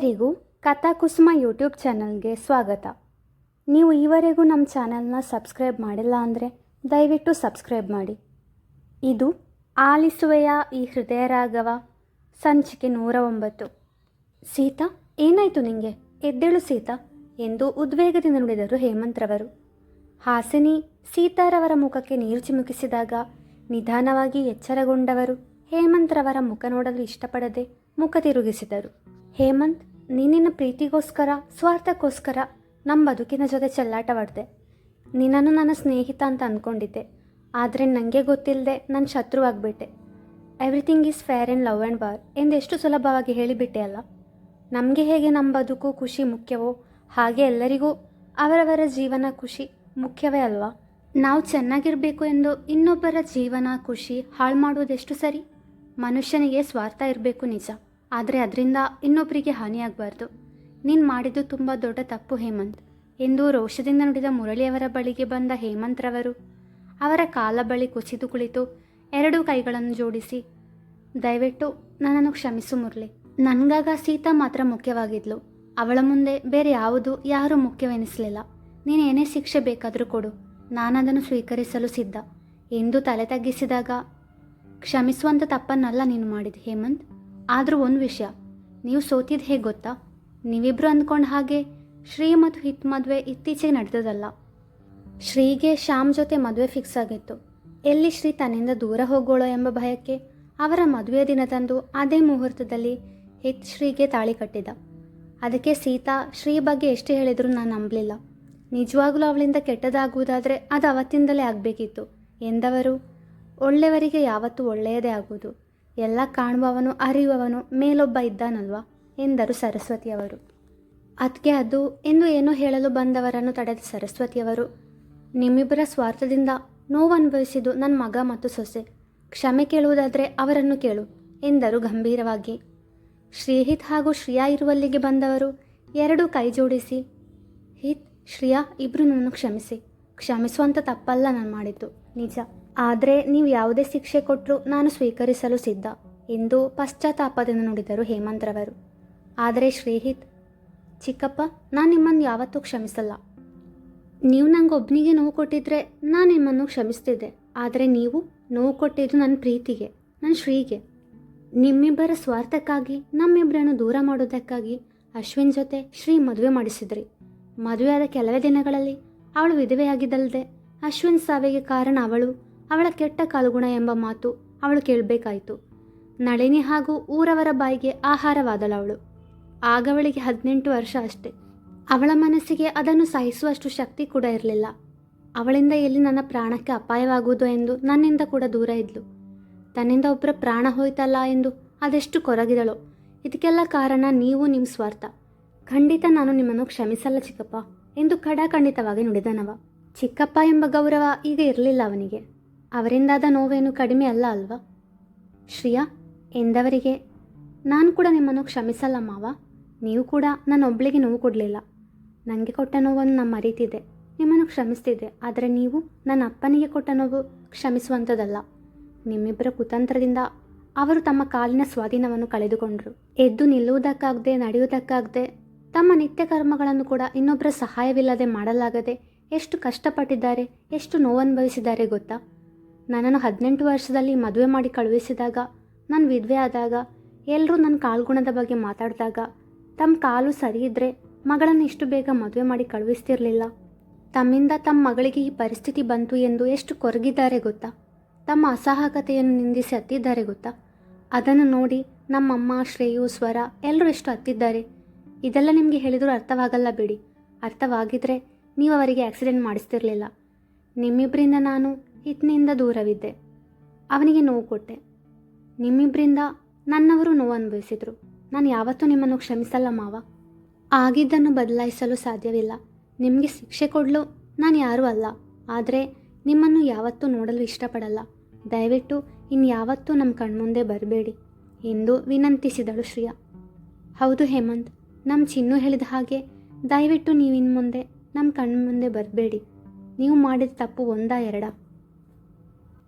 ಎಲ್ಲರಿಗೂ ಕಥಾಕುಸುಮ ಯೂಟ್ಯೂಬ್ ಚಾನಲ್ಗೆ ಸ್ವಾಗತ. ನೀವು ಈವರೆಗೂ ನಮ್ಮ ಚಾನಲ್ನ ಸಬ್ಸ್ಕ್ರೈಬ್ ಮಾಡಿಲ್ಲ ಅಂದರೆ ದಯವಿಟ್ಟು ಸಬ್ಸ್ಕ್ರೈಬ್ ಮಾಡಿ. ಇದು ಆಲಿಸುವೆಯ ಈ ಹೃದಯ ರಾಘವ ಸಂಚಿಕೆ ನೂರ ಒಂಬತ್ತು ಸೀತಾ, ಏನಾಯಿತು ನಿಂಗೆ? ಎದ್ದೇಳು ಸೀತಾ, ಎಂದು ಉದ್ವೇಗದಿಂದ ನುಡಿದರು ಹೇಮಂತ್ರವರು. ಹಾಸಿನಿ ಸೀತಾರವರ ಮುಖಕ್ಕೆ ನೀರು ಚಿಮುಕಿಸಿದಾಗ ನಿಧಾನವಾಗಿ ಎಚ್ಚರಗೊಂಡವರು ಹೇಮಂತ್ರವರ ಮುಖ ನೋಡಲು ಇಷ್ಟಪಡದೆ ಮುಖ ತಿರುಗಿಸಿದರು. ಹೇಮಂತ್ ನೀನಿನ ಪ್ರೀತಿಗೋಸ್ಕರ, ಸ್ವಾರ್ಥಕ್ಕೋಸ್ಕರ ನಮ್ಮ ಬದುಕಿನ ಜೊತೆ ಚೆಲ್ಲಾಟವಾಡಿದೆ ನಿನ್ನನ್ನು ನನ್ನ ಸ್ನೇಹಿತ ಅಂತ ಅಂದ್ಕೊಂಡಿದ್ದೆ ಆದರೆ ನನಗೆ ಗೊತ್ತಿಲ್ಲದೆ ನನ್ನ ಶತ್ರು ಆಗಿಬಿಟ್ಟೆ. Everything is fair and love and war ಎಷ್ಟು ಸುಲಭವಾಗಿ ಹೇಳಿಬಿಟ್ಟೆ ಅಲ್ಲ. ನಮಗೆ ಹೇಗೆ ನಮ್ಮ ಬದುಕು, ಖುಷಿ ಮುಖ್ಯವೋ, ಹಾಗೆ ಎಲ್ಲರಿಗೂ ಅವರವರ ಜೀವನ ಖುಷಿ ಮುಖ್ಯವೇ ಅಲ್ವಾ? ನಾವು ಚೆನ್ನಾಗಿರಬೇಕು ಎಂದು ಇನ್ನೊಬ್ಬರ ಜೀವನ ಖುಷಿ ಹಾಳು ಮಾಡುವುದೆಷ್ಟು ಸರಿ? ಮನುಷ್ಯನಿಗೆ ಸ್ವಾರ್ಥ ಇರಬೇಕು ನಿಜ. ಆದರೆ ಅದರಿಂದ ಇನ್ನೊಬ್ಬರಿಗೆ ಹಾನಿಯಾಗಬಾರ್ದು. ನೀನು ಮಾಡಿದ್ದು ತುಂಬ ದೊಡ್ಡ ತಪ್ಪು ಹೇಮಂತ್. ಎಂದು ರೋಷದಿಂದ ನುಡಿದ ಮುರಳಿಯವರ ಬಳಿಗೆ ಬಂದ ಹೇಮಂತ್ರವರು ಅವರ ಕಾಲ ಬಳಿ ಕುಸಿದು ಕುಳಿತು ಎರಡೂ ಕೈಗಳನ್ನು ಜೋಡಿಸಿ, ದಯವಿಟ್ಟು ನನ್ನನ್ನು ಕ್ಷಮಿಸು ಮುರಳಿ. ನನಗಾಗ ಸೀತಾ ಮಾತ್ರ ಮುಖ್ಯವಾಗಿದ್ಲು. ಅವಳ ಮುಂದೆ ಬೇರೆ ಯಾವುದು ಯಾರೂ ಮುಖ್ಯವೆನಿಸಲಿಲ್ಲ. ನೀನೇನೇ ಶಿಕ್ಷೆ ಬೇಕಾದರೂ ಕೊಡು. ನಾನದನ್ನು ಸ್ವೀಕರಿಸಲು ಸಿದ್ಧ. ಎಂದು ತಲೆ ತಗ್ಗಿಸಿದಾಗ ಕ್ಷಮಿಸುವಂಥ ತಪ್ಪನ್ನಲ್ಲ ನೀನು ಮಾಡಿದ ಹೇಮಂತ್. ಆದರೂ ಒಂದು ವಿಷಯ. ನೀವು ಸೋತಿದ್ದು ಹೇಗೆ ಗೊತ್ತಾ? ನೀವಿಬ್ಬರು ಅಂದ್ಕೊಂಡು ಹಾಗೆ ಶ್ರೀ ಮತ್ತು ಹಿತ್ ಮದುವೆ ಇತ್ತೀಚೆಗೆ ನಡೆದದಲ್ಲ. ಶ್ರೀಗೆ ಶ್ಯಾಮ್ ಜೊತೆ ಮದುವೆ ಫಿಕ್ಸ್ ಆಗಿತ್ತು. ಎಲ್ಲಿ ಶ್ರೀ ತನ್ನಿಂದ ದೂರ ಹೋಗೋಳೋ ಎಂಬ ಭಯಕ್ಕೆ ಅವರ ಮದುವೆ ದಿನದಂದು ಅದೇ ಮುಹೂರ್ತದಲ್ಲಿ ಹಿತ್ ಶ್ರೀಗೆ ತಾಳಿ ಕಟ್ಟಿದ. ಅದಕ್ಕೆ ಸೀತಾ ಶ್ರೀ ಬಗ್ಗೆ ಎಷ್ಟು ಹೇಳಿದರೂ ನಾನು ನಂಬಲಿಲ್ಲ. ನಿಜವಾಗಲೂ ಅವಳಿಂದ ಕೆಟ್ಟದಾಗುವುದಾದರೆ ಅದು ಅವತ್ತಿಂದಲೇ ಆಗಬೇಕಿತ್ತು. ಎಂದವರು? ಒಳ್ಳೆಯವರಿಗೆ ಯಾವತ್ತೂ ಒಳ್ಳೆಯದೇ ಆಗುವುದು. ಎಲ್ಲ ಕಾಣುವವನು, ಅರಿಯುವವನು, ಮೇಲೊಬ್ಬ ಇದ್ದಾನಲ್ವಾ? ಎಂದರು ಸರಸ್ವತಿಯವರು. ಅದಕ್ಕೆ ಅದು ಎಂದು ಏನೋ ಹೇಳಲು ಬಂದವರನ್ನು ತಡೆದ ಸರಸ್ವತಿಯವರು. ನಿಮ್ಮಿಬ್ಬರ ಸ್ವಾರ್ಥದಿಂದ ನೋವು ಅನುಭವಿಸಿದ್ದು ನನ್ನ ಮಗ ಮತ್ತು ಸೊಸೆ. ಕ್ಷಮೆ ಕೇಳುವುದಾದರೆ ಅವರನ್ನು ಕೇಳು, ಎಂದರು ಗಂಭೀರವಾಗಿ. ಶ್ರೀಹಿತ್ ಹಾಗೂ ಶ್ರಿಯಾ ಇರುವಲ್ಲಿಗೆ ಬಂದವರು ಎರಡೂ ಕೈ ಜೋಡಿಸಿ, ಹಿತ್, ಶ್ರಿಯಾ ಇಬ್ಬರು ನನ್ನನ್ನು ಕ್ಷಮಿಸಿ. ಕ್ಷಮಿಸುವಂಥ ತಪ್ಪಲ್ಲ ನಾನು ಮಾಡಿದ್ದು. ನಿಜ. ಆದರೆ ನೀವು ಯಾವುದೇ ಶಿಕ್ಷೆ ಕೊಟ್ಟರೂ ನಾನು ಸ್ವೀಕರಿಸಲು ಸಿದ್ಧ ಎಂದು ಪಶ್ಚಾತ್ತಾಪದಿಂದ ನುಡಿದರು ಹೇಮಂತ್ರವರು ಆದರೆ ಶ್ರೀಹಿತ್, ಚಿಕ್ಕಪ್ಪ, ನಾನು ನಿಮ್ಮನ್ನು ಯಾವತ್ತೂ ಕ್ಷಮಿಸಲ್ಲ. ನೀವು ನನಗೆ ಒಬ್ಬನಿಗೆ ನೋವು ಕೊಟ್ಟಿದ್ರೆ ನಾನು ನಿಮ್ಮನ್ನು ಕ್ಷಮಿಸ್ತಿದ್ದೆ. ಆದರೆ ನೀವು ನೋವು ಕೊಟ್ಟಿದ್ದು ನನ್ನ ಪ್ರೀತಿಗೆ, ನನ್ನ ಶ್ರೀಗೆ. ನಿಮ್ಮಿಬ್ಬರ ಸ್ವಾರ್ಥಕ್ಕಾಗಿ, ನಮ್ಮಿಬ್ಬರನ್ನು ದೂರ ಮಾಡೋದಕ್ಕಾಗಿ ಅಶ್ವಿನ್ ಜೊತೆ ಶ್ರೀ ಮದುವೆ ಮಾಡಿಸಿದ್ರಿ. ಮದುವೆಯಾದ ಕೆಲವೇ ದಿನಗಳಲ್ಲಿ ಅವಳು ವಿಧವೆಯಾಗಿದ್ದಲ್ಲದೆ ಅಶ್ವಿನ್ ಸಾವಿಗೆ ಕಾರಣ ಅವಳು ಅವಳ ಕೆಟ್ಟ ಕಾಲುಗುಣ ಎಂಬ ಮಾತು ಅವಳು ಕೇಳಬೇಕಾಯಿತು. ನಳಿನಿ ಹಾಗೂ ಊರವರ ಬಾಯಿಗೆ ಆಹಾರವಾದಳು ಅವಳು. ಆಗವಳಿಗೆ ಹದಿನೆಂಟು ವರ್ಷ ಅಷ್ಟೆ. ಅವಳ ಮನಸ್ಸಿಗೆ ಅದನ್ನು ಸಹಿಸುವಷ್ಟು ಶಕ್ತಿ ಕೂಡ ಇರಲಿಲ್ಲ. ಅವಳಿಂದ ಎಲ್ಲಿ ನನ್ನ ಪ್ರಾಣಕ್ಕೆ ಅಪಾಯವಾಗುವುದು ಎಂದು ನನ್ನಿಂದ ಕೂಡ ದೂರ ಇದ್ಲು. ತನ್ನಿಂದ ಒಬ್ಬರ ಪ್ರಾಣ ಹೋಯ್ತಲ್ಲ ಎಂದು ಅದೆಷ್ಟು ಕೊರಗಿದಳು. ಇದಕ್ಕೆಲ್ಲ ಕಾರಣ ನೀವು ನಿಮ್ಮ ಸ್ವಾರ್ಥ. ಖಂಡಿತ ನಾನು ನಿಮ್ಮನ್ನು ಕ್ಷಮಿಸಲ್ಲ ಚಿಕ್ಕಪ್ಪ ಎಂದು ಖಡಾಖಂಡಿತವಾಗಿ ನುಡಿದನವ. ಚಿಕ್ಕಪ್ಪ ಎಂಬ ಗೌರವ ಈಗ ಇರಲಿಲ್ಲ ಅವನಿಗೆ. ಅವರಿಂದಾದ ನೋವೇನು ಕಡಿಮೆ ಅಲ್ಲ ಅಲ್ವಾ? ಶ್ರಿಯಾ, ಎಂದವರಿಗೆ, ನಾನು ಕೂಡ ನಿಮ್ಮನ್ನು ಕ್ಷಮಿಸಲ್ಲ ಮಾವ. ನೀವು ಕೂಡ ನನ್ನೊಬ್ಬಳಿಗೆ ನೋವು ಕೊಡಲಿಲ್ಲ. ನನಗೆ ಕೊಟ್ಟ ನೋವನ್ನು ನಾನು ಮರೀತಿದ್ದೆ ನಿಮ್ಮನ್ನು ಕ್ಷಮಿಸ್ತಿದ್ದೆ ಆದರೆ ನೀವು ನನ್ನ ಅಪ್ಪನಿಗೆ ಕೊಟ್ಟ ನೋವು ಕ್ಷಮಿಸುವಂಥದ್ದಲ್ಲ. ನಿಮ್ಮಿಬ್ಬರ ಕುತಂತ್ರದಿಂದ ಅವರು ತಮ್ಮ ಕಾಲಿನ ಸ್ವಾಧೀನವನ್ನು ಕಳೆದುಕೊಂಡರು. ಎದ್ದು ನಿಲ್ಲುವುದಕ್ಕಾಗದೆ, ನಡೆಯುವುದಕ್ಕಾಗದೆ, ತಮ್ಮ ನಿತ್ಯ ಕರ್ಮಗಳನ್ನು ಕೂಡ ಇನ್ನೊಬ್ಬರ ಸಹಾಯವಿಲ್ಲದೆ ಮಾಡಲಾಗದೆ ಎಷ್ಟು ಕಷ್ಟಪಟ್ಟಿದ್ದಾರೆ, ಎಷ್ಟು ನೋವನುಭವಿಸಿದ್ದಾರೆ ಗೊತ್ತಾ? ನನ್ನನ್ನು ಹದಿನೆಂಟು ವರ್ಷದಲ್ಲಿ ಮದುವೆ ಮಾಡಿ ಕಳುಹಿಸಿದಾಗ, ನಾನು ವಿಧವೆ ಆದಾಗ ಎಲ್ಲರೂ ನನ್ನ ಕಾಲ್ಗುಣದ ಬಗ್ಗೆ ಮಾತಾಡಿದಾಗ ತಮ್ಮ ಕಾಲು ಸರಿ ಇದ್ದರೆ ಮಗಳನ್ನು ಇಷ್ಟು ಬೇಗ ಮದುವೆ ಮಾಡಿ ಕಳುಹಿಸ್ತಿರ್ಲಿಲ್ಲ. ತಮ್ಮಿಂದ ತಮ್ಮ ಮಗಳಿಗೆ ಈ ಪರಿಸ್ಥಿತಿ ಬಂತು ಎಂದು ಎಷ್ಟು ಕೊರಗಿದ್ದಾರೆ ಗೊತ್ತಾ? ತಮ್ಮ ಅಸಹಾಯಕತೆಯನ್ನು ನಿಂದಿಸಿ ಹತ್ತಿದ್ದಾರೆ ಗೊತ್ತಾ? ಅದನ್ನು ನೋಡಿ ನಮ್ಮಮ್ಮ, ಶ್ರೇಯು, ಸ್ವರ ಎಲ್ಲರೂ ಎಷ್ಟು ಹತ್ತಿದ್ದಾರೆ. ಇದೆಲ್ಲ ನಿಮಗೆ ಹೇಳಿದರೂ ಅರ್ಥವಾಗಲ್ಲ ಬಿಡಿ. ಅರ್ಥವಾಗಿದ್ದರೆ ನೀವು ಅವರಿಗೆ ಆಕ್ಸಿಡೆಂಟ್ ಮಾಡಿಸ್ತಿರ್ಲಿಲ್ಲ. ನಿಮ್ಮಿಬ್ಬರಿಂದ ನಾನು ಹಿತ್ನಿಂದ ದೂರವಿದ್ದೆ. ಅವನಿಗೆ ನೋವು ಕೊಟ್ಟೆ. ನಿಮ್ಮಿಬ್ಬರಿಂದ ನನ್ನವರು ನೋವು ಅನುಭವಿಸಿದರು. ನಾನು ಯಾವತ್ತೂ ನಿಮ್ಮನ್ನು ಕ್ಷಮಿಸಲ್ಲ ಮಾವ. ಆಗಿದ್ದನ್ನು ಬದಲಾಯಿಸಲು ಸಾಧ್ಯವಿಲ್ಲ. ನಿಮಗೆ ಶಿಕ್ಷೆ ಕೊಡಲು ನಾನು ಯಾರೂ ಅಲ್ಲ. ಆದರೆ ನಿಮ್ಮನ್ನು ಯಾವತ್ತೂ ನೋಡಲು ಇಷ್ಟಪಡಲ್ಲ. ದಯವಿಟ್ಟು ಇನ್ಯಾವತ್ತೂ ನಮ್ಮ ಕಣ್ಮುಂದೆ ಬರಬೇಡಿ ಎಂದು ವಿನಂತಿಸಿದಳು ಶ್ರಿಯಾ. ಹೌದು ಹೇಮಂತ್ ನಮ್ಮ ಚಿನ್ನು ಹೇಳಿದ ಹಾಗೆ ದಯವಿಟ್ಟು ನೀವಿನ್ ಮುಂದೆ ನಮ್ಮ ಕಣ್ಮುಂದೆ ಬರಬೇಡಿ. ನೀವು ಮಾಡಿದ ತಪ್ಪು ಒಂದಾ ಎರಡಾ.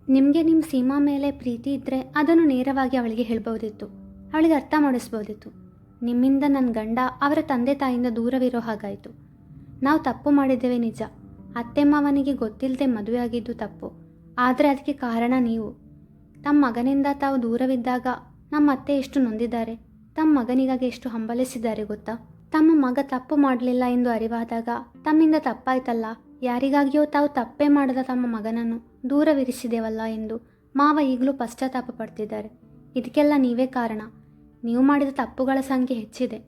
ನಿಮಗೆ ನಿಮ್ಮ ಸೀಮಾ ಮೇಲೆ ಪ್ರೀತಿ ಇದ್ದರೆ ಅದನ್ನು ನೇರವಾಗಿ ಅವಳಿಗೆ ಹೇಳ್ಬೋದಿತ್ತು. ಅವಳಿಗೆ ಅರ್ಥ ಮಾಡಿಸ್ಬೋದಿತ್ತು. ನಿಮ್ಮಿಂದ ನನ್ನ ಗಂಡ ಅವರ ತಂದೆ ತಾಯಿಯಿಂದ ದೂರವಿರೋ ಹಾಗಾಯಿತು. ನಾವು ತಪ್ಪು ಮಾಡಿದ್ದೇವೆ ನಿಜ. ಅತ್ತೆ ಮಾವನಿಗೆ ಗೊತ್ತಿಲ್ಲದೆ ಮದುವೆ ಆಗಿದ್ದು ತಪ್ಪು. ಆದರೆ ಅದಕ್ಕೆ ಕಾರಣ ನೀವು. ತಮ್ಮ ಮಗನಿಂದ ತಾವು ದೂರವಿದ್ದಾಗ ನಮ್ಮ ಅತ್ತೆ ಎಷ್ಟು ನೊಂದಿದ್ದಾರೆ? ತಮ್ಮ ಮಗನಿಗಾಗಿ ಎಷ್ಟು ಹಂಬಲಿಸಿದ್ದಾರೆ ಗೊತ್ತಾ? ತಮ್ಮ ಮಗ ತಪ್ಪು ಮಾಡಲಿಲ್ಲ ಎಂದು ಅರಿವಾದಾಗ ತಮ್ಮಿಂದ ತಪ್ಪಾಯ್ತಲ್ಲ? ಯಾರಿಗಾಗಿಯೋ ತಾವು ತಪ್ಪೇ ಮಾಡದ ತಮ್ಮ ಮಗನನ್ನು ದೂರವಿರಿಸಿದೆವಲ್ಲ ಎಂದು ಮಾವ ಈಗಲೂ ಪಶ್ಚಾತ್ತಾಪ ಪಡ್ತಿದ್ದಾರೆ. ಇದಕ್ಕೆಲ್ಲ ನೀವೇ ಕಾರಣ. ನೀವು ಮಾಡಿದ ತಪ್ಪುಗಳ ಸಂಖ್ಯೆ ಹೆಚ್ಚಿದೆ.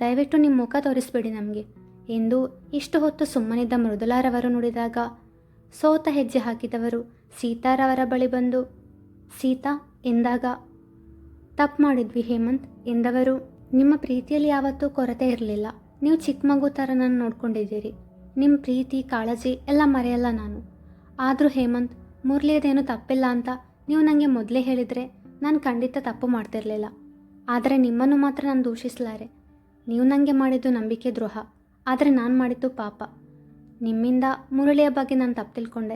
ದಯವಿಟ್ಟು ನಿಮ್ಮ ಮುಖ ತೋರಿಸ್ಬೇಡಿ ನಮಗೆ. ಎಂದು ಇಷ್ಟು ಹೊತ್ತು ಸುಮ್ಮನಿದ್ದ ಮೃದುಲಾರವರು ನುಡಿದಾಗ ಸೋತ ಹೆಜ್ಜೆ ಹಾಕಿದವರು ಸೀತಾರವರ ಬಳಿ ಬಂದು, ಸೀತಾ, ಎಂದಾಗ ತಪ್ಪು ಮಾಡಿದ್ವಿ ಹೇಮಂತ್ ಎಂದವರು, ನಿಮ್ಮ ಪ್ರೀತಿಯಲ್ಲಿ ಯಾವತ್ತೂ ಕೊರತೆ ಇರಲಿಲ್ಲ. ನೀವು ಚಿಕ್ಕ ಮಗು ಥರ ನಾನು ನೋಡ್ಕೊಂಡಿದ್ದೀರಿ. ನಿಮ್ಮ ಪ್ರೀತಿ, ಕಾಳಜಿ ಎಲ್ಲ ಮರೆಯಲ್ಲ ನಾನು. ಆದರೂ ಹೇಮಂತ್ ಮುರಳಿಯದೇನು ತಪ್ಪಿಲ್ಲ ಅಂತ ನೀವು ನನಗೆ ಮೊದಲೇ ಹೇಳಿದರೆ ನಾನು ಖಂಡಿತ ತಪ್ಪು ಮಾಡ್ತಿರಲಿಲ್ಲ. ಆದರೆ ನಿಮ್ಮನ್ನು ಮಾತ್ರ ನಾನು ದೂಷಿಸಲಾರೆ. ನೀವು ನನಗೆ ಮಾಡಿದ್ದು ನಂಬಿಕೆ ದ್ರೋಹ. ಆದರೆ ನಾನು ಮಾಡಿದ್ದು ಪಾಪ. ನಿಮ್ಮಿಂದ ಮುರಳಿಯ ಬಗ್ಗೆ ನಾನು ತಪ್ಪು ತಿಳ್ಕೊಂಡೆ.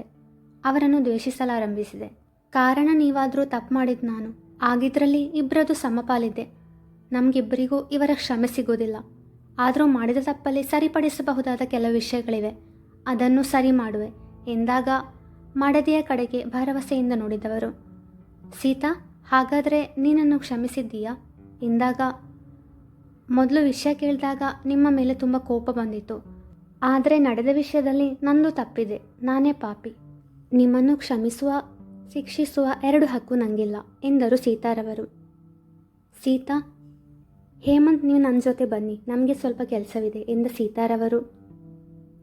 ಅವರನ್ನು ದ್ವೇಷಿಸಲಾರಂಭಿಸಿದೆ. ಕಾರಣ ನೀವಾದರೂ ತಪ್ಪು ಮಾಡಿದ್ದು ನಾನು. ಆಗಿದ್ರಲ್ಲಿ ಇಬ್ಬರದು ಸಮಪಾಲಿದೆ. ನಮಗಿಬ್ಬರಿಗೂ ಇವರ ಕ್ಷಮೆ ಸಿಗೋದಿಲ್ಲ. ಆದರೂ ಮಾಡಿದ ತಪ್ಪಲ್ಲಿ ಸರಿಪಡಿಸಬಹುದಾದ ಕೆಲವು ವಿಷಯಗಳಿವೆ. ಅದನ್ನು ಸರಿ ಮಾಡುವೆ, ಎಂದಾಗ ಮಡದಿಯ ಕಡೆಗೆ ಭರವಸೆಯಿಂದ ನೋಡಿದವರು. ಸೀತಾ, ಹಾಗಾದರೆ ನೀನನ್ನು ಕ್ಷಮಿಸಿದ್ದೀಯಾ? ಎಂದಾಗ, ಮೊದಲು ವಿಷಯ ಕೇಳಿದಾಗ ನಿಮ್ಮ ಮೇಲೆ ತುಂಬ ಕೋಪ ಬಂದಿತ್ತು. ಆದರೆ ನಡೆದ ವಿಷಯದಲ್ಲಿ ನಂದು ತಪ್ಪಿದೆ, ನಾನೇ ಪಾಪಿ. ನಿಮ್ಮನ್ನು ಕ್ಷಮಿಸುವ, ಶಿಕ್ಷಿಸುವ ಎರಡು ಹಕ್ಕು ನನಗಿಲ್ಲ ಎಂದರು ಸೀತಾರವರು. ಸೀತಾ ಹೇಮಂತ್, ನೀವು ನನ್ನ ಜೊತೆ ಬನ್ನಿ. ನಮಗೆ ಸ್ವಲ್ಪ ಕೆಲಸವಿದೆ, ಎಂದ ಸೀತಾರವರು.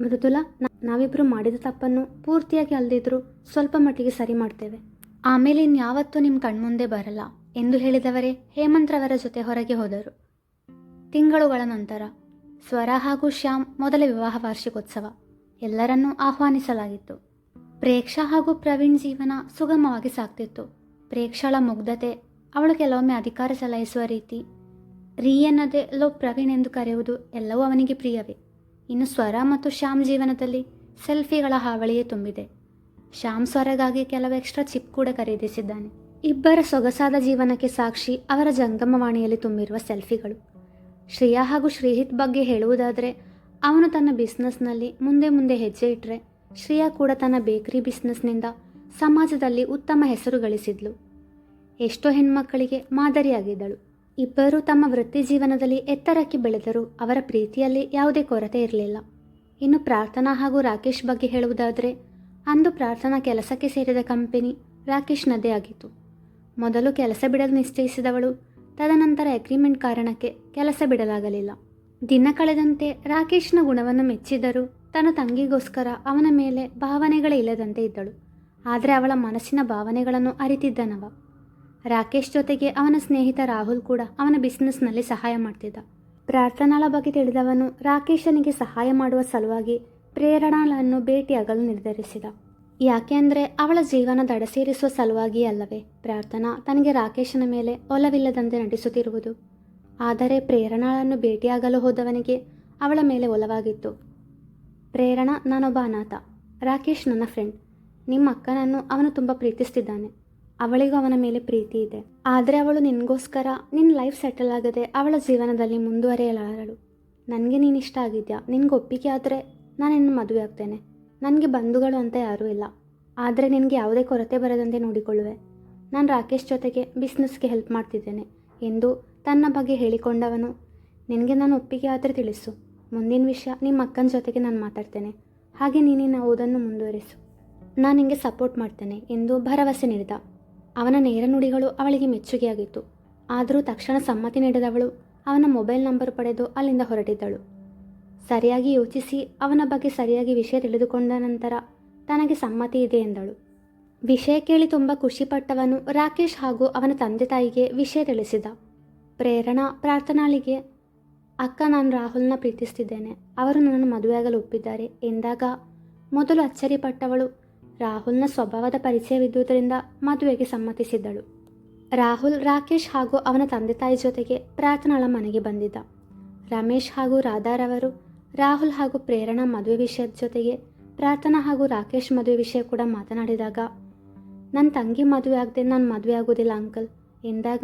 ಮೃದುಲಾ ನಾವಿಬ್ಬರು ಮಾಡಿದ ತಪ್ಪನ್ನು ಪೂರ್ತಿಯಾಗಿ ಅಲ್ದಿದ್ರು ಸ್ವಲ್ಪ ಮಟ್ಟಿಗೆ ಸರಿ ಮಾಡ್ತೇವೆ. ಆಮೇಲೆ ಇನ್ಯಾವತ್ತೂ ನಿಮ್ಮ ಕಣ್ಮುಂದೆ ಬರಲ್ಲ, ಎಂದು ಹೇಳಿದವರೇ ಹೇಮಂತ್ರವರ ಜೊತೆ ಹೊರಗೆ ಹೋದರು. ತಿಂಗಳುಗಳ ನಂತರ, ಸ್ವರ ಹಾಗೂ ಶ್ಯಾಮ್ ಮೊದಲ ವಿವಾಹ ವಾರ್ಷಿಕೋತ್ಸವ. ಎಲ್ಲರನ್ನೂ ಆಹ್ವಾನಿಸಲಾಗಿತ್ತು. ಪ್ರೇಕ್ಷಾ ಹಾಗೂ ಪ್ರವೀಣ್ ಜೀವನ ಸುಗಮವಾಗಿ ಸಾಗ್ತಿತ್ತು ಪ್ರೇಕ್ಷಳ ಮುಗ್ಧತೆ, ಅವಳು ಕೆಲವೊಮ್ಮೆ ಅಧಿಕಾರ ಚಲಾಯಿಸುವ ರೀತಿ ರೀ ಎನ್ನದೆ ಲೋ ಪ್ರವೀಣ್ ಎಂದು ಕರೆಯುವುದು ಎಲ್ಲವೂ ಅವನಿಗೆ ಪ್ರಿಯವೇ. ಇನ್ನು ಸ್ವರ ಮತ್ತು ಶ್ಯಾಮ್ ಜೀವನದಲ್ಲಿ ಸೆಲ್ಫಿಗಳ ಹಾವಳಿಯೇ ತುಂಬಿದೆ. ಶ್ಯಾಮ್ ಸ್ವರಗಾಗಿ ಕೆಲವು ಎಕ್ಸ್ಟ್ರಾ ಚಿಪ್ ಕೂಡ ಖರೀದಿಸಿದ್ದಾನೆ. ಇಬ್ಬರ ಸೊಗಸಾದ ಜೀವನಕ್ಕೆ ಸಾಕ್ಷಿ ಅವರ ಜಂಗಮವಾಣಿಯಲ್ಲಿ ತುಂಬಿರುವ ಸೆಲ್ಫಿಗಳು. ಶ್ರೇಯಾ ಹಾಗೂ ಶ್ರೀಹಿತ್ ಬಗ್ಗೆ ಹೇಳುವುದಾದರೆ, ಅವನು ತನ್ನ ಬಿಸ್ನೆಸ್ನಲ್ಲಿ ಮುಂದೆ ಮುಂದೆ ಹೆಜ್ಜೆ ಇಟ್ಟರೆ ಶ್ರೇಯಾ ಕೂಡ ತನ್ನ ಬೇಕರಿ ಬಿಸ್ನೆಸ್ನಿಂದ ಸಮಾಜದಲ್ಲಿ ಉತ್ತಮ ಹೆಸರು ಗಳಿಸಿದ್ಲು. ಎಷ್ಟೋ ಹೆಣ್ಮಕ್ಕಳಿಗೆ ಮಾದರಿಯಾಗಿದ್ದಳು. ಇಬ್ಬರೂ ತಮ್ಮ ವೃತ್ತಿ ಜೀವನದಲ್ಲಿ ಎತ್ತರಕ್ಕೆ ಬೆಳೆದರೂ ಅವರ ಪ್ರೀತಿಯಲ್ಲಿ ಯಾವುದೇ ಕೊರತೆ ಇರಲಿಲ್ಲ. ಇನ್ನು ಪ್ರಾರ್ಥನಾ ಹಾಗೂ ರಾಕೇಶ್ ಬಗ್ಗೆ ಹೇಳುವುದಾದರೆ, ಅಂದು ಪ್ರಾರ್ಥನಾ ಕೆಲಸಕ್ಕೆ ಸೇರಿದ ಕಂಪನಿ ರಾಕೇಶ್ನದ್ದೇ ಆಗಿತ್ತು. ಮೊದಲು ಕೆಲಸ ಬಿಡಲು ನಿಶ್ಚಯಿಸಿದವಳು, ತದನಂತರ ಅಗ್ರಿಮೆಂಟ್ ಕಾರಣಕ್ಕೆ ಕೆಲಸ ಬಿಡಲಾಗಲಿಲ್ಲ. ದಿನ ಕಳೆದಂತೆ ರಾಕೇಶ್ನ ಗುಣವನ್ನು ಮೆಚ್ಚಿದರೂ ತನ್ನ ತಂಗಿಗೋಸ್ಕರ ಅವನ ಮೇಲೆ ಭಾವನೆಗಳೇ ಇಲ್ಲದಂತೆ ಇದ್ದಳು. ಆದರೆ ಅವಳ ಮನಸ್ಸಿನ ಭಾವನೆಗಳನ್ನು ಅರಿತಿದ್ದನವ. ರಾಕೇಶ್ ಜೊತೆಗೆ ಅವನ ಸ್ನೇಹಿತ ರಾಹುಲ್ ಕೂಡ ಅವನ ಬಿಸ್ನೆಸ್ನಲ್ಲಿ ಸಹಾಯ ಮಾಡ್ತಿದ್ದ. ಪ್ರಾರ್ಥನಾಳ ಬಗ್ಗೆ ತಿಳಿದವನು ರಾಕೇಶನಿಗೆ ಸಹಾಯ ಮಾಡುವ ಸಲುವಾಗಿ ಪ್ರೇರಣಾಳನ್ನು ಭೇಟಿಯಾಗಲು ನಿರ್ಧರಿಸಿದ. ಯಾಕೆ ಅಂದರೆ ಅವಳ ಜೀವನ ದಡಸೇರಿಸುವ ಸಲುವಾಗಿ ಅಲ್ಲವೇ, ಪ್ರಾರ್ಥನಾ ತನಗೆ ರಾಕೇಶನ ಮೇಲೆ ಒಲವಿಲ್ಲದಂತೆ ನಟಿಸುತ್ತಿರುವುದು. ಆದರೆ ಪ್ರೇರಣಾಳನ್ನು ಭೇಟಿಯಾಗಲು ಹೋದವನಿಗೆ ಅವಳ ಮೇಲೆ ಒಲವಾಗಿತ್ತು. ಪ್ರೇರಣಾ, ನಾನೊಬ್ಬ ಅನಾಥ. ರಾಕೇಶ್ ನನ್ನ ಫ್ರೆಂಡ್. ನಿಮ್ಮ ಅಕ್ಕನನ್ನು ಅವನು ತುಂಬ ಪ್ರೀತಿಸ್ತಿದ್ದಾನೆ. ಅವಳಿಗೂ ಅವನ ಮೇಲೆ ಪ್ರೀತಿ ಇದೆ. ಆದರೆ ಅವಳು ನಿನಗೋಸ್ಕರ ನಿನ್ನ ಲೈಫ್ ಸೆಟಲ್ ಆಗದೆ ಅವಳ ಜೀವನದಲ್ಲಿ ಮುಂದುವರೆಯಲಾರಳು. ನನಗೆ ನೀನು ಇಷ್ಟ ಆಗಿದ್ಯಾ? ನಿನ್ಗೆ ಒಪ್ಪಿಗೆ ಆದರೆ ನಾನು ನಿನ್ನ ಮದುವೆ ಆಗ್ತೇನೆ. ನನಗೆ ಬಂಧುಗಳು ಅಂತ ಯಾರೂ ಇಲ್ಲ. ಆದರೆ ನಿನಗೆ ಯಾವುದೇ ಕೊರತೆ ಬರದಂತೆ ನೋಡಿಕೊಳ್ಳುವೆ. ನಾನು ರಾಕೇಶ್ ಜೊತೆಗೆ ಬಿಸ್ನೆಸ್ಗೆ ಹೆಲ್ಪ್ ಮಾಡ್ತಿದ್ದೇನೆ ಎಂದು ತನ್ನ ಬಗ್ಗೆ ಹೇಳಿಕೊಂಡವನು. ನಿನಗೆ ನಾನು ಒಪ್ಪಿಗೆ ಆದರೆ ತಿಳಿಸು. ಮುಂದಿನ ವಿಷಯ ನಿಮ್ಮ ಅಕ್ಕನ ಜೊತೆಗೆ ನಾನು ಮಾತಾಡ್ತೇನೆ. ಹಾಗೆ ನೀನಿನ ಓದನ್ನು ಮುಂದುವರಿಸು. ನಾನು ನಿಮಗೆ ಸಪೋರ್ಟ್ ಮಾಡ್ತೇನೆ ಎಂದು ಭರವಸೆ ನೀಡಿದ. ಅವನ ನೇರ ನುಡಿಗಳು ಅವಳಿಗೆ ಮೆಚ್ಚುಗೆಯಾಗಿತ್ತು. ಆದರೂ ತಕ್ಷಣ ಸಮ್ಮತಿ ನೀಡಿದವಳು ಅವನ ಮೊಬೈಲ್ ನಂಬರ್ ಪಡೆದು ಅಲ್ಲಿಂದ ಹೊರಟಿದ್ದಳು. ಸರಿಯಾಗಿ ಯೋಚಿಸಿ ಅವನ ಬಗ್ಗೆ ಸರಿಯಾಗಿ ವಿಷಯ ತಿಳಿದುಕೊಂಡ ನಂತರ ತನಗೆ ಸಮ್ಮತಿ ಇದೆ ಎಂದಳು. ವಿಷಯ ಕೇಳಿ ತುಂಬ ಖುಷಿಪಟ್ಟವನು ರಾಕೇಶ್ ಹಾಗೂ ಅವನ ತಂದೆ ತಾಯಿಗೆ ವಿಷಯ ತಿಳಿಸಿದ. ಪ್ರೇರಣಾ ಪ್ರಾರ್ಥನಾಳಿಗೆ, ಅಕ್ಕ, ನಾನು ರಾಹುಲ್ನ ಪ್ರೀತಿಸ್ತಿದ್ದೇನೆ. ಅವರು ನನ್ನನ್ನು ಮದುವೆಯಾಗಲು ಒಪ್ಪಿದ್ದಾರೆ. ಎಂದಾಗ ಮೊದಲು ಅಚ್ಚರಿಪಟ್ಟವಳು ರಾಹುಲ್ನ ಸ್ವಭಾವದ ಪರಿಚಯವಿದ್ದುದರಿಂದ ಮದುವೆಗೆ ಸಮ್ಮತಿಸಿದ್ದಳು. ರಾಹುಲ್ ರಾಕೇಶ್ ಹಾಗೂ ಅವನ ತಂದೆ ತಾಯಿ ಜೊತೆಗೆ ಪ್ರಾರ್ಥನಾಳ ಮನೆಗೆ ಬಂದಿದ್ದ. ರಮೇಶ್ ಹಾಗೂ ರಾಧಾರವರು ರಾಹುಲ್ ಹಾಗೂ ಪ್ರೇರಣಾ ಮದುವೆ ವಿಷಯದ ಜೊತೆಗೆ ಪ್ರಾರ್ಥನಾ ಹಾಗೂ ರಾಕೇಶ್ ಮದುವೆ ವಿಷಯ ಕೂಡ ಮಾತನಾಡಿದಾಗ ನನ್ನ ತಂಗಿ ಮದುವೆ ಆಗದೆ ನಾನು ಮದುವೆ ಆಗೋದಿಲ್ಲ ಅಂಕಲ್. ಎಂದಾಗ,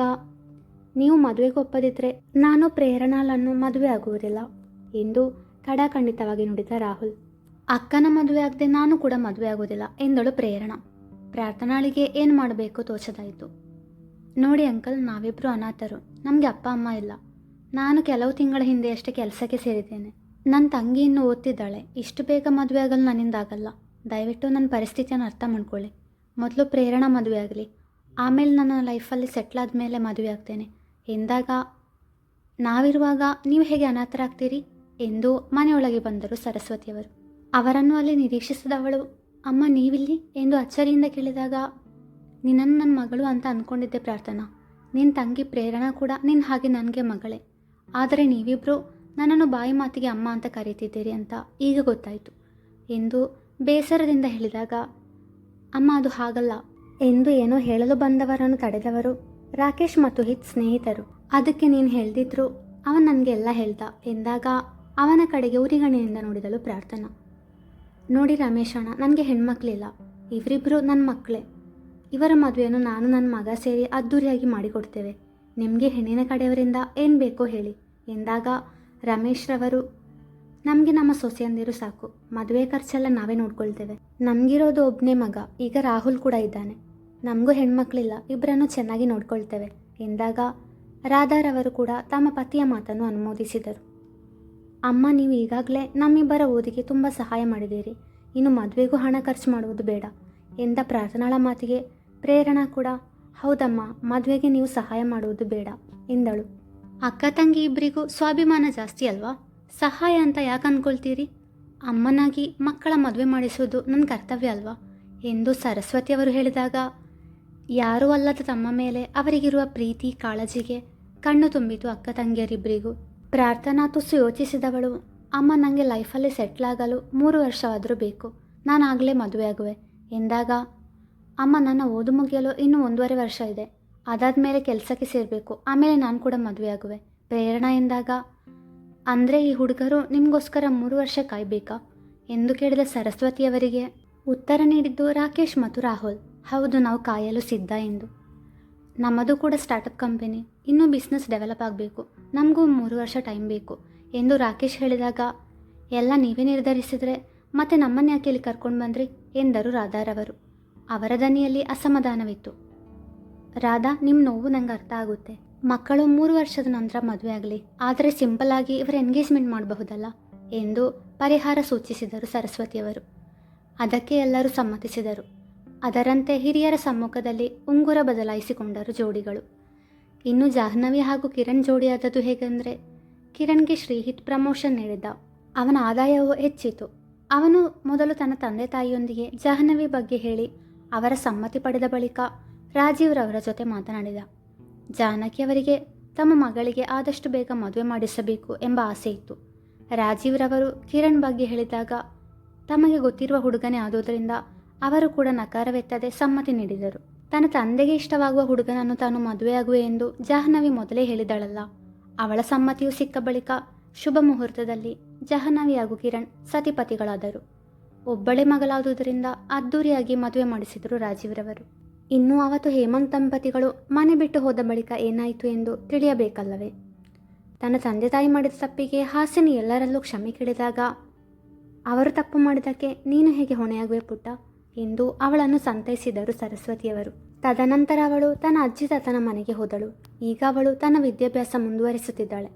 ನೀವು ಮದುವೆಗೆ ಒಪ್ಪದಿದ್ದರೆ ನಾನು ಪ್ರೇರಣಾಳನ್ನು ಮದುವೆ ಆಗುವುದಿಲ್ಲ ಎಂದು ಖಡಾಖಂಡಿತವಾಗಿ ನುಡಿದ ರಾಹುಲ್. ಅಕ್ಕನ ಮದುವೆ ಆಗದೆ ನಾನು ಕೂಡ ಮದುವೆ ಆಗೋದಿಲ್ಲ ಎಂದಳು ಪ್ರೇರಣಾ. ಪ್ರಾರ್ಥನಾಳಿಗೆ ಏನು ಮಾಡಬೇಕು ತೋಚದಾಯಿತು. ನೋಡಿ ಅಂಕಲ್ ನಾವಿಬ್ಬರು ಅನಾಥರು. ನಮಗೆ ಅಪ್ಪ, ಅಮ್ಮ ಇಲ್ಲ. ನಾನು ಕೆಲವು ತಿಂಗಳ ಹಿಂದೆ ಅಷ್ಟೇ ಕೆಲಸಕ್ಕೆ ಸೇರಿದ್ದೇನೆ. ನನ್ನ ತಂಗಿ ಇನ್ನೂ ಓದ್ತಿದ್ದಾಳೆ. ಇಷ್ಟು ಬೇಗ ಮದುವೆ ಆಗಲು ನನ್ನಿಂದ ಆಗಲ್ಲ. ದಯವಿಟ್ಟು ನನ್ನ ಪರಿಸ್ಥಿತಿಯನ್ನು ಅರ್ಥ ಮಾಡ್ಕೊಳ್ಳಿ. ಮೊದಲು ಪ್ರೇರಣಾ ಮದುವೆ ಆಗಲಿ. ಆಮೇಲೆ ನನ್ನ ಲೈಫಲ್ಲಿ ಸೆಟ್ಲ್ ಆದಮೇಲೆ ಮದುವೆ ಆಗ್ತೇನೆ. ಎಂದಾಗ ನಾವಿರುವಾಗ ನೀವು ಹೇಗೆ ಅನಾಥರಾಗ್ತೀರಿ? ಎಂದು ಮನೆಯೊಳಗೆ ಬಂದರು ಸರಸ್ವತಿಯವರು. ಅವರನ್ನು ಅಲ್ಲಿ ನಿರೀಕ್ಷಿಸಿದವಳು. ಅಮ್ಮ, ನೀವಿಲ್ಲಿ? ಎಂದು ಅಚ್ಚರಿಯಿಂದ ಕೇಳಿದಾಗ, ನಿನ್ನನ್ನು ನನ್ನ ಮಗಳು ಅಂತ ಅಂದ್ಕೊಂಡಿದ್ದೆ ಪ್ರಾರ್ಥನಾ. ನಿನ್ನ ತಂಗಿ ಪ್ರೇರಣಾ ಕೂಡ ನಿನ್ನ ಹಾಗೆ ನನಗೆ ಮಗಳೇ. ಆದರೆ ನೀವಿಬ್ಬರು ನನ್ನನ್ನು ಬಾಯಿ ಮಾತಿಗೆ ಅಮ್ಮ ಅಂತ ಕರೀತಿದ್ದೀರಿ ಅಂತ ಈಗ ಗೊತ್ತಾಯಿತು ಎಂದು ಬೇಸರದಿಂದ ಹೇಳಿದಾಗ, ಅಮ್ಮ, ಅದು ಹಾಗಲ್ಲ ಎಂದು ಏನೋ ಹೇಳಲು ಬಂದವರನ್ನು ತಡೆದವರು ರಾಕೇಶ್ ಮತ್ತು ಹಿತ್ ಸ್ನೇಹಿತರು. ಅದಕ್ಕೆ ನೀನು ಹೇಳ್ದಿದ್ರು ಅವನು ನನಗೆ ಎಲ್ಲ ಹೇಳ್ದ ಎಂದಾಗ ಅವನ ಕಡೆಗೆ ಉರಿಗಣ್ಣಿನಿಂದ ನೋಡಿದಳು ಪ್ರಾರ್ಥನಾ. ನೋಡಿ ರಮೇಶ್ ಅಣ್ಣ, ನನಗೆ ಹೆಣ್ಮಕ್ಳಿಲ್ಲ. ಇವರಿಬ್ಬರು ನನ್ನ ಮಕ್ಕಳೇ ಇವರ ಮದುವೆಯನ್ನು ನಾನು ನನ್ನ ಮಗ ಸೇರಿ ಅದ್ದೂರಿಯಾಗಿ ಮಾಡಿಕೊಡ್ತೇವೆ. ನಿಮಗೆ ಹೆಣ್ಣಿನ ಕಡೆಯವರಿಂದ ಏನು ಬೇಕೋ ಹೇಳಿ. ಎಂದಾಗ ರಮೇಶ್ರವರು, ನಮಗೆ ನಮ್ಮ ಸೊಸೆಯಂದಿರು ಸಾಕು. ಮದುವೆ ಖರ್ಚೆಲ್ಲ ನಾವೇ ನೋಡ್ಕೊಳ್ತೇವೆ. ನಮಗಿರೋದು ಒಬ್ಬನೇ ಮಗ. ಈಗ ರಾಹುಲ್ ಕೂಡ ಇದ್ದಾನೆ. ನಮಗೂ ಹೆಣ್ಮಕ್ಳಿಲ್ಲ. ಇಬ್ಬರನ್ನು ಚೆನ್ನಾಗಿ ನೋಡ್ಕೊಳ್ತೇವೆ. ಎಂದಾಗ ರಾಧಾರವರು ಕೂಡ ತಮ್ಮ ಪತಿಯ ಮಾತನ್ನು ಅನುಮೋದಿಸಿದರು. ಅಮ್ಮ, ನೀವು ಈಗಾಗಲೇ ನಮ್ಮಿಬ್ಬರ ಓದಿಗೆ ತುಂಬ ಸಹಾಯ ಮಾಡಿದ್ದೀರಿ. ಇನ್ನು ಮದುವೆಗೂ ಹಣ ಖರ್ಚು ಮಾಡುವುದು ಬೇಡ. ಎಂದ ಪ್ರಾರ್ಥನಾಳ ಮಾತಿಗೆ ಪ್ರೇರಣಾ ಕೂಡ, ಹೌದಮ್ಮ, ಮದುವೆಗೆ ನೀವು ಸಹಾಯ ಮಾಡುವುದು ಬೇಡ, ಎಂದಳು. ಅಕ್ಕ, ತಂಗಿ ಇಬ್ಬರಿಗೂ ಸ್ವಾಭಿಮಾನ ಜಾಸ್ತಿ ಅಲ್ವಾ? ಸಹಾಯ ಅಂತ ಯಾಕೆ ಅಂದ್ಕೊಳ್ತೀರಿ ಅಮ್ಮನಾಗಿ ಮಕ್ಕಳ ಮದುವೆ ಮಾಡಿಸುವುದು ನನ್ನ ಕರ್ತವ್ಯ ಅಲ್ವಾ? ಎಂದು ಸರಸ್ವತಿಯವರು ಹೇಳಿದಾಗ, ಯಾರೂ ಅಲ್ಲದ ತಮ್ಮ ಮೇಲೆ ಅವರಿಗಿರುವ ಪ್ರೀತಿ, ಕಾಳಜಿಗೆ ಕಣ್ಣು ತುಂಬಿತು ಅಕ್ಕ ತಂಗಿಯರಿಬ್ಬರಿಗೂ ಪ್ರಾರ್ಥನಾ ತುಸು ಯೋಚಿಸಿದವಳು, ಅಮ್ಮ ನನಗೆ ಲೈಫಲ್ಲಿ ಸೆಟ್ಲ್ ಆಗಲು ಮೂರು ವರ್ಷವಾದರೂ ಬೇಕು ನಾನು ಆಗಲೇ ಮದುವೆ ಆಗುವೆ. ಎಂದಾಗ, ಅಮ್ಮ ನನ್ನ ಓದು ಮುಗಿಯಲು ಇನ್ನೂ ಒಂದೂವರೆ ವರ್ಷ ಇದೆ ಅದಾದ ಮೇಲೆ ಕೆಲಸಕ್ಕೆ ಸೇರಬೇಕು, ಆಮೇಲೆ ನಾನು ಕೂಡ ಮದುವೆ ಆಗುವೆ. ಪ್ರೇರಣಾ ಎಂದಾಗ, ಅಂದರೆ ಈ ಹುಡುಗರು ನಿಮಗೋಸ್ಕರ ಮೂರು ವರ್ಷ ಕಾಯಬೇಕಾ? ಎಂದು ಕೇಳಿದ ಸರಸ್ವತಿಯವರಿಗೆ ಉತ್ತರ ನೀಡಿದ್ದು ರಾಕೇಶ್ ಮತ್ತು ರಾಹುಲ್, ಹೌದು ನಾವು ಕಾಯಲು ಸಿದ್ಧ ಎಂದು. ನಮ್ಮದು ಕೂಡ ಸ್ಟಾರ್ಟಪ್ ಕಂಪನಿ ಇನ್ನೂ ಬಿಸ್ನೆಸ್ ಡೆವಲಪ್ ಆಗಬೇಕು. ನಮಗೂ ಮೂರು ವರ್ಷ ಟೈಮ್ ಬೇಕು. ಎಂದು ರಾಕೇಶ್ ಹೇಳಿದಾಗ, ಎಲ್ಲ ನೀವೇ ನಿರ್ಧರಿಸಿದರೆ ಮತ್ತೆ ನಮ್ಮನ್ನ ಯಾಕೆ ಇಲ್ಲಿ ಕರ್ಕೊಂಡು ಬಂದ್ರಿ? ಎಂದರು ರಾಧಾರವರು ಅವರ. ದನಿಯಲ್ಲಿ ಅಸಮಾಧಾನವಿತ್ತು. ರಾಧಾ ನಿಮ್ಮ ನೋವು ನಂಗೆ ಅರ್ಥ ಆಗುತ್ತೆ. ಮಕ್ಕಳು ಮೂರು ವರ್ಷದ ನಂತರ ಮದುವೆ ಆಗಲಿ. ಆದರೆ ಸಿಂಪಲ್ ಆಗಿ ಇವರ ಎಂಗೇಜ್ಮೆಂಟ್ ಮಾಡಬಹುದಲ್ಲ? ಎಂದು ಪರಿಹಾರ ಸೂಚಿಸಿದರು ಸರಸ್ವತಿಯವರು. ಅದಕ್ಕೆ ಎಲ್ಲರೂ ಸಮ್ಮತಿಸಿದರು. ಅದರಂತೆ ಹಿರಿಯರ ಸಮ್ಮುಖದಲ್ಲಿ ಉಂಗುರ ಬದಲಾಯಿಸಿಕೊಂಡರು ಜೋಡಿಗಳು. ಇನ್ನು ಜಾಹ್ನವಿ ಹಾಗೂ ಕಿರಣ್ ಜೋಡಿಯಾದದ್ದು ಹೇಗೆಂದರೆ, ಕಿರಣ್ಗೆ ಶ್ರೀಹಿತ್ ಪ್ರಮೋಷನ್ ನೀಡಿದ್ದ. ಅವನ ಆದಾಯವೂ ಹೆಚ್ಚಿತು ಅವನು ಮೊದಲು ತನ್ನ ತಂದೆ ತಾಯಿಯೊಂದಿಗೆ ಜಾಹ್ನವಿ ಬಗ್ಗೆ ಹೇಳಿ, ಅವರ ಸಮ್ಮತಿ ಪಡೆದ ಬಳಿಕ ರಾಜೀವ್ ರವರ ಜೊತೆ ಮಾತನಾಡಿದ. ಜಾನಕಿ ಅವರಿಗೆ ತಮ್ಮ ಮಗಳಿಗೆ ಆದಷ್ಟು ಬೇಗ ಮದುವೆ ಮಾಡಿಸಬೇಕು ಎಂಬ ಆಸೆ ಇತ್ತು. ರಾಜೀವ್ರವರು ಕಿರಣ್ ಬಗ್ಗೆ ಹೇಳಿದಾಗ, ತಮಗೆ ಗೊತ್ತಿರುವ ಹುಡುಗನೇ ಆದುದರಿಂದ ಅವರು ಕೂಡ ನಕಾರವೆತ್ತದೆ ಸಮ್ಮತಿ ನೀಡಿದರು. ತನ್ನ ತಂದೆಗೆ ಇಷ್ಟವಾಗುವ ಹುಡುಗನನ್ನು ತಾನು ಮದುವೆಯಾಗುವೆ ಎಂದು ಜಾಹ್ನವಿ ಮೊದಲೇ ಹೇಳಿದಳಲ್ಲ. ಅವಳ ಸಮ್ಮತಿಯು ಸಿಕ್ಕ ಬಳಿಕ ಶುಭ ಮುಹೂರ್ತದಲ್ಲಿ ಜಾಹ್ನವಿ ಹಾಗೂ ಕಿರಣ್ ಸತಿಪತಿಗಳಾದರು. ಒಬ್ಬಳೆ ಮಗಳಾದುದರಿಂದ ಅದ್ದೂರಿಯಾಗಿ ಮದುವೆ ಮಾಡಿಸಿದರು ರಾಜೀವ್ರವರು. ಇನ್ನು ಅವತ್ತು ಹೇಮಂತ್ ದಂಪತಿಗಳು ಮನೆ ಬಿಟ್ಟು ಹೋದ ಬಳಿಕ ಏನಾಯಿತು ಎಂದು ತಿಳಿಯಬೇಕಲ್ಲವೇ? ತನ್ನ ತಂದೆ ತಾಯಿ ಮಾಡಿದ ತಪ್ಪಿಗೆ ಹಾಸಿನಿ ಎಲ್ಲರಲ್ಲೂ ಕ್ಷಮೆ ಕೇಳಿದಾಗ, ಅವರು ತಪ್ಪು ಮಾಡಿದ್ದಕ್ಕೆ ನೀನು ಹೇಗೆ ಹೊಣೆಯಾಗುವೆ ಪುಟ್ಟ? ಎಂದು ಅವಳನ್ನು ಸಂತೈಸಿದರು ಸರಸ್ವತಿಯವರು. ತದನಂತರ ಅವಳು ತನ್ನ ಅಜ್ಜಿ ತಾತನ ಮನೆಗೆ ಹೋದಳು. ಈಗ ಅವಳು ತನ್ನ ವಿದ್ಯಾಭ್ಯಾಸ ಮುಂದುವರಿಸುತ್ತಿದ್ದಾಳೆ.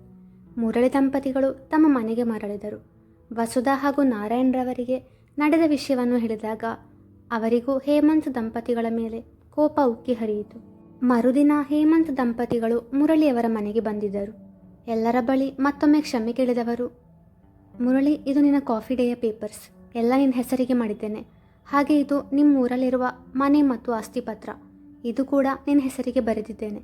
ಮುರಳಿ ದಂಪತಿಗಳು ತಮ್ಮ ಮನೆಗೆ ಮರಳಿದರು. ವಸುಧಾ ಹಾಗೂ ನಾರಾಯಣರವರಿಗೆ ನಡೆದ ವಿಷಯವನ್ನು ಹೇಳಿದಾಗ ಅವರಿಗೂ ಹೇಮಂತ್ ದಂಪತಿಗಳ ಮೇಲೆ ಕೋಪ ಉಕ್ಕಿ ಹರಿಯಿತು. ಮರುದಿನ ಹೇಮಂತ್ ದಂಪತಿಗಳು ಮುರಳಿಯವರ ಮನೆಗೆ ಬಂದಿದ್ದರು. ಎಲ್ಲರ ಬಳಿ ಮತ್ತೊಮ್ಮೆ ಕ್ಷಮೆ ಕೇಳಿದವರು, ಮುರಳಿ, ಇದು ನಿನ್ನ ಕಾಫಿ ಡೇಯ ಪೇಪರ್ಸ್. ಎಲ್ಲ ನಿನ್ನ ಹೆಸರಿಗೆ ಮಾಡಿದ್ದೇನೆ. ಹಾಗೆ ಇದು ನಿಮ್ಮ ಊರಲ್ಲಿರುವ ಮನೆ ಮತ್ತು ಆಸ್ತಿ ಪತ್ರ ಇದು ಕೂಡ ನಿನ್ನ ಹೆಸರಿಗೆ ಬರೆದಿದ್ದೇನೆ.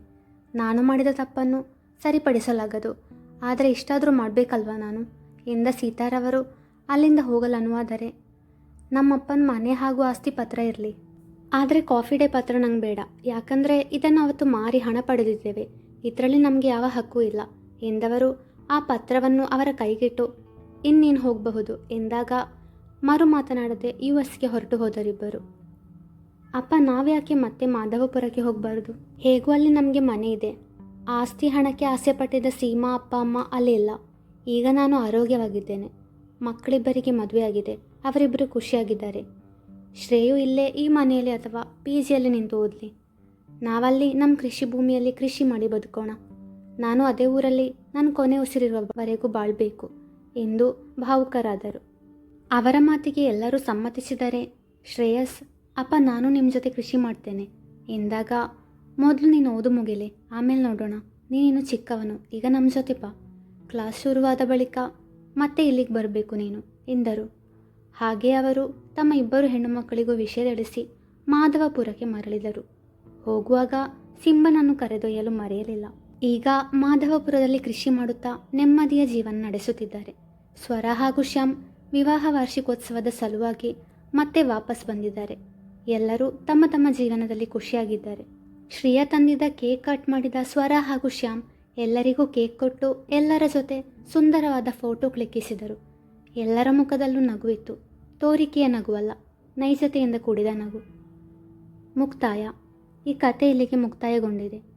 ನಾನು ಮಾಡಿದ ತಪ್ಪನ್ನು ಸರಿಪಡಿಸಲಾಗದು. ಆದರೆ ಇಷ್ಟಾದರೂ ಮಾಡಬೇಕಲ್ವಾ ನಾನು? ಎಂದ ಸೀತಾರವರು ಅಲ್ಲಿಂದ ಹೋಗಲು ಅನುವಾದರೆ ನಮ್ಮಪ್ಪನ ಮನೆ ಹಾಗೂ ಆಸ್ತಿ ಪತ್ರ ಇರಲಿ. ಆದರೆ ಕಾಫಿ ಡೇ ಪತ್ರ ನಂಗೆ ಬೇಡ. ಯಾಕಂದರೆ ಇದನ್ನು ಅವತ್ತು ಮಾರಿ ಹಣ ಪಡೆದಿದ್ದೇವೆ. ಇದರಲ್ಲಿ ನಮಗೆ ಯಾವ ಹಕ್ಕು ಇಲ್ಲ, ಎಂದವರು ಆ ಪತ್ರವನ್ನು ಅವರ ಕೈಗಿಟ್ಟು, ಇನ್ನೇನು ಹೋಗಬಹುದು? ಎಂದಾಗ ಮರು ಮಾತನಾಡದೆ ಯು ಎಸ್ಗೆ ಹೊರಟು ಹೋದರಿಬ್ಬರು ಅಪ್ಪ ನಾವ್ಯಾಕೆ ಮತ್ತೆ ಮಾಧವಪುರಕ್ಕೆ ಹೋಗಬಾರ್ದು? ಹೇಗೂ ಅಲ್ಲಿ ನಮಗೆ ಮನೆ ಇದೆ. ಆಸ್ತಿ ಹಣಕ್ಕೆ ಆಸೆ ಪಟ್ಟಿದ್ದ ಸೀಮಾ, ಅಪ್ಪ, ಅಮ್ಮ ಅಲ್ಲಿ ಇಲ್ಲ. ಈಗ ನಾನು ಆರೋಗ್ಯವಾಗಿದ್ದೇನೆ. ಮಕ್ಕಳಿಬ್ಬರಿಗೆ ಮದುವೆಯಾಗಿದೆ ಅವರಿಬ್ಬರು ಖುಷಿಯಾಗಿದ್ದಾರೆ. ಶ್ರೇಯು ಇಲ್ಲೇ ಈ ಮನೆಯಲ್ಲಿ ಅಥವಾ ಪಿ ಜಿಯಲ್ಲಿ ನಿಂತು ಓದಲಿ. ನಾವಲ್ಲಿ ನಮ್ಮ ಕೃಷಿ ಭೂಮಿಯಲ್ಲಿ ಕೃಷಿ ಮಾಡಿ ಬದುಕೋಣ. ನಾನು ಅದೇ ಊರಲ್ಲಿ, ನಾನು ಕೊನೆ ಉಸಿರಿರುವವರೆಗೂ ಬಾಳ್ಬೇಕು. ಎಂದು ಭಾವುಕರಾದರು. ಅವರ ಮಾತಿಗೆ ಎಲ್ಲರೂ ಸಮ್ಮತಿಸಿದರೆ, ಶ್ರೇಯಸ್, ಅಪ್ಪ, ನಾನು ನಿಮ್ಮ ಜೊತೆ ಕೃಷಿ ಮಾಡ್ತೇನೆ. ಎಂದಾಗ, ಮೊದಲು ನೀನು ಓದು ಮುಗಿಲಿ. ಆಮೇಲೆ ನೋಡೋಣ. ನೀನು ಚಿಕ್ಕವನು. ಈಗ ನಮ್ಮ ಜೊತೆ ಬಾ. ಕ್ಲಾಸ್ ಶುರುವಾದ ಬಳಿಕ ಮತ್ತೆ ಇಲ್ಲಿಗೆ ಬರಬೇಕು ನೀನು, ಎಂದರು. ಹಾಗೆ ಅವರು ತಮ್ಮ ಇಬ್ಬರು ಹೆಣ್ಣು ಮಕ್ಕಳಿಗೂ ವಿಷಯ ತಿಳಿಸಿ ಮಾಧವಪುರಕ್ಕೆ ಮರಳಿದರು. ಹೋಗುವಾಗ ಸಿಂಬನನ್ನು ಕರೆದೊಯ್ಯಲು ಮರೆಯಲಿಲ್ಲ. ಈಗ ಮಾಧವಪುರದಲ್ಲಿ ಕೃಷಿ ಮಾಡುತ್ತಾ ನೆಮ್ಮದಿಯ ಜೀವನ ನಡೆಸುತ್ತಿದ್ದಾರೆ. ಸ್ವರ ಹಾಗೂ ಶ್ಯಾಮ್ ವಿವಾಹ ವಾರ್ಷಿಕೋತ್ಸವದ ಸಲುವಾಗಿ ಮತ್ತೆ ವಾಪಸ್ ಬಂದಿದ್ದಾರೆ. ಎಲ್ಲರೂ ತಮ್ಮ ತಮ್ಮ ಜೀವನದಲ್ಲಿ ಖುಷಿಯಾಗಿದ್ದಾರೆ. ಶ್ರೇಯಾ ತಂದಿದ್ದ ಕೇಕ್ ಕಟ್ ಮಾಡಿದ ಸ್ವರ ಹಾಗೂ ಶ್ಯಾಮ್ ಎಲ್ಲರಿಗೂ ಕೇಕ್ ಕೊಟ್ಟು ಎಲ್ಲರ ಜೊತೆ ಸುಂದರವಾದ ಫೋಟೋ ಕ್ಲಿಕ್ಕಿಸಿದರು. ಎಲ್ಲರ ಮುಖದಲ್ಲೂ ನಗುವಿತ್ತು. ತೋರಿಕೆಯ ನಗುವಲ್ಲ, ನೈಜತೆಯಿಂದ ಕೂಡಿದ ನಗು. ಮುಕ್ತಾಯ. ಈ ಕಥೆ ಇಲ್ಲಿಗೆ ಮುಕ್ತಾಯಗೊಂಡಿದೆ.